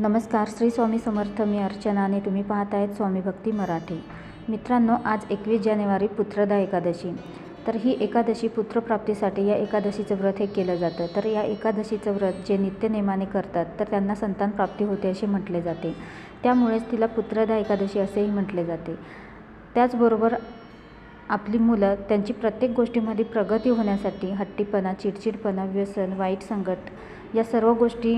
नमस्कार श्री स्वामी समर्थ मी अर्चना आणि तुम्ही पाहत आहेत स्वामी भक्ती मराठी. मित्रांनो आज एकवीस जानेवारी पुत्रदा एकादशी. तर ही एकादशी पुत्रप्राप्तीसाठी या एकादशीचं व्रत हे केलं जातं. तर या एकादशीचं व्रत जे नित्यनेमाने करतात तर त्यांना संतान प्राप्ती होते असे म्हटले जाते. त्यामुळेच तिला पुत्रदा एकादशी असेही म्हटले जाते. त्याचबरोबर आपली मुलं त्यांची प्रत्येक गोष्टीमध्ये प्रगती होण्यासाठी हट्टीपणा चिडचिडपणा व्यसन वाईट संगत या सर्व गोष्टी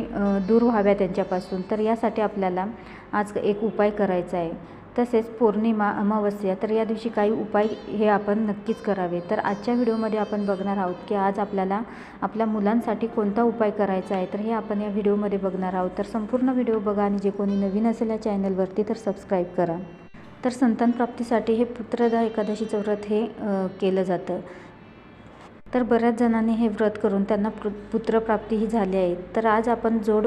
दूर व्हाव्या त्यांच्यापासून. तर यासाठी आपल्याला आज एक उपाय करायचा आहे. तसेच पौर्णिमा अमावस्या तर या दिवशी काही उपाय हे आपण नक्कीच करावे. तर आजच्या व्हिडिओमध्ये आपण बघणार आहोत की आज आपल्याला आपल्या मुलांसाठी कोणता उपाय करायचा आहे तर हे आपण या व्हिडिओमध्ये बघणार आहोत. तर संपूर्ण व्हिडिओ बघा आणि जे कोणी नवीन असेल या चॅनलवरती तर सबस्क्राईब करा. तर संतान प्राप्तीसाठी हे पुत्रदा एकादशीचं व्रत हे केलं जातं. तर बऱ्याच जणांनी हे व्रत करून त्यांना पु पुत्रप्राप्तीही झाली आहे. तर आज आपण जोड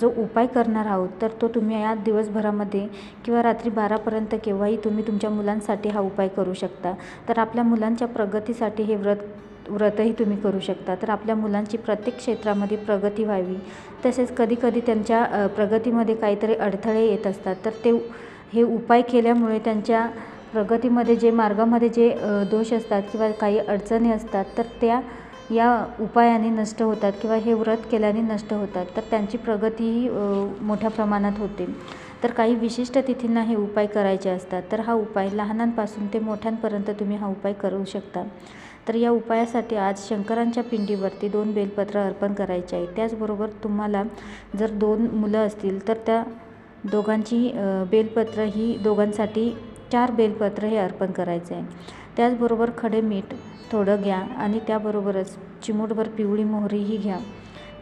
जो उपाय करणार आहोत तर तो तुम्ही या दिवसभरामध्ये किंवा रात्री बारापर्यंत केव्हाही तुम्ही तुमच्या मुलांसाठी हा उपाय करू शकता. तर आपल्या मुलांच्या प्रगतीसाठी हे व्रत व्रतही तुम्ही करू शकता. तर आपल्या मुलांची प्रत्येक क्षेत्रामध्ये प्रगती व्हावी. तसेच कधीकधी त्यांच्या प्रगतीमध्ये काहीतरी अडथळे येत असतात. तर ते हे उपाय केल्यामुळे त्यांच्या प्रगतीमध्ये जे मार्गामध्ये जे दोष असतात किंवा काही अडचणी असतात तर त्या या उपायाने नष्ट होतात किंवा हे व्रत केल्याने नष्ट होतात. तर त्यांची प्रगतीही मोठ्या प्रमाणात होते. तर काही विशिष्ट तिथींना हे उपाय करायचे असतात. तर हा उपाय लहानांपासून ते मोठ्यांपर्यंत तुम्ही हा उपाय करू शकता. तर या उपायासाठी आज शंकरांच्या पिंडीवरती दोन बेलपत्र अर्पण करायचे आहे. त्याचबरोबर तुम्हाला जर दोन मुलं असतील तर त्या दोघांची बेलपत्र ही दोघांसाठी चार बेलपत्र हे अर्पण करायचं आहे. त्याचबरोबर खडे मीठ थोडं घ्या आणि त्याबरोबरच चिमूटभर पिवळी मोहरीही घ्या.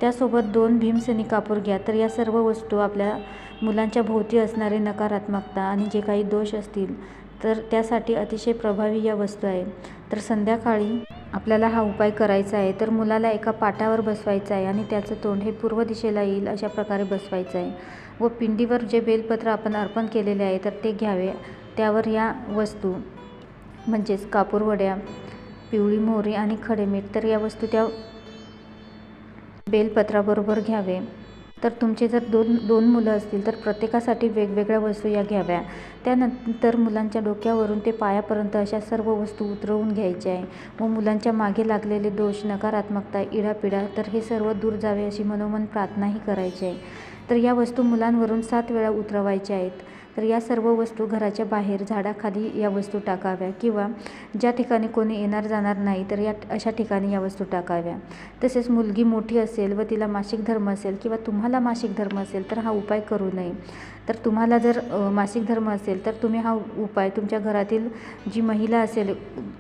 त्यासोबत दोन भीमसेनी कापूर घ्या. तर या सर्व वस्तू आपल्या मुलांच्या भोवती असणारे नकारात्मकता आणि जे काही दोष असतील तर त्यासाठी अतिशय प्रभावी या वस्तू आहे. तर संध्याकाळी आपल्याला हा उपाय करायचा आहे. तर मुलाला एका पाटावर बसवायचं आहे आणि त्याचं तोंड हे पूर्व दिशेला येईल अशा प्रकारे बसवायचं आहे. व पिंडीवर जे बेलपत्र आपण अर्पण केलेले आहे तर ते घ्यावे. त्यावर या वस्तू म्हणजेच कापूरवड्या पिवळी मोहरी आणि खडे मीठ तर या वस्तू त्या बेलपत्राबरोबर घ्यावे. तर तुमचे जर दोन दोन मुलं असतील तर प्रत्येकासाठी वेगवेगळ्या वस्तू या घ्याव्या. त्यानंतर मुलांच्या डोक्यावरून ते पायापर्यंत अशा सर्व वस्तू उतरवून घ्यायच्या आहे. व मुलांच्या मागे लागलेले दोष नकारात्मकता इडापिडा तर हे सर्व दूर जावे अशी मनोमन प्रार्थनाही करायची आहे. तर या वस्तू मुलांवरून सात वेळा उतरवायच्या आहेत. तर या सर्व वस्तू घराच्या बाहेर झाडाखाली या वस्तू टाकाव्या किंवा ज्या ठिकाणी कोणी येणार जाणार नाही तर या अशा ठिकाणी या वस्तू टाकाव्या. तसेच मुलगी मोठी असेल व तिला मासिक धर्म असेल किंवा तुम्हाला मासिक धर्म असेल तर हा उपाय करू नये. तर तुम्हाला जर मासिक धर्म असेल तर तुम्ही हा उपाय तुमच्या घरातील जी महिला असेल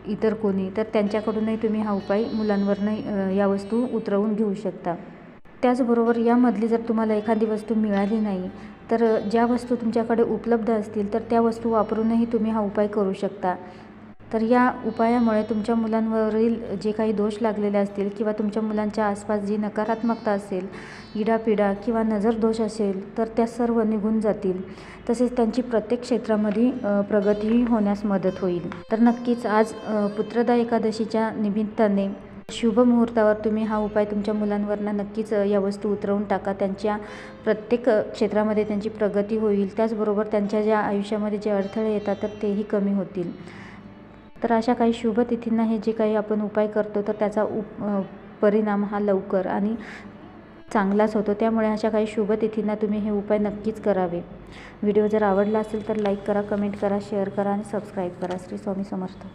इतर कोणी तर त्यांच्याकडूनही तुम्ही हा उपाय मुलांवरनं या वस्तू उतरवून घेऊ शकता. त्याचबरोबर यामधली जर तुम्हाला एखादी वस्तू मिळाली नाही तर ज्या वस्तू तुमच्याकडे उपलब्ध असतील तर त्या वस्तू वापरूनही तुम्ही हा उपाय करू शकता. तर या उपायामुळे तुमच्या मुलांवरील जे काही दोष लागलेले असतील किंवा तुमच्या मुलांच्या आसपास जी नकारात्मकता असेल इडापिडा किंवा नजर दोष असेल तर त्या सर्व निघून जातील. तसेच त्यांची प्रत्येक क्षेत्रामध्ये प्रगतीही होण्यास मदत होईल. तर नक्कीच आज पुत्रदा एकादशीच्या निमित्ताने शुभ मुहूर्तावर तुम्ही हा उपाय तुमच्या मुलांवरनं नक्कीच या वस्तू उतरवून टाका. त्यांच्या प्रत्येक क्षेत्रामध्ये त्यांची प्रगती होईल. त्याचबरोबर त्यांच्या ज्या आयुष्यामध्ये जे अडथळे येतात तर तेही कमी होतील. तर अशा काही शुभ तिथींना हे जे काही आपण उपाय करतो तर त्याचा उप परिणाम हा लवकर आणि चांगलाच होतो. त्यामुळे अशा काही शुभ तिथींना तुम्ही हे उपाय नक्कीच करावे. व्हिडिओ जर आवडला असेल तर लाईक करा कमेंट करा शेअर करा आणि सबस्क्राईब करा. श्री स्वामी समर्थ.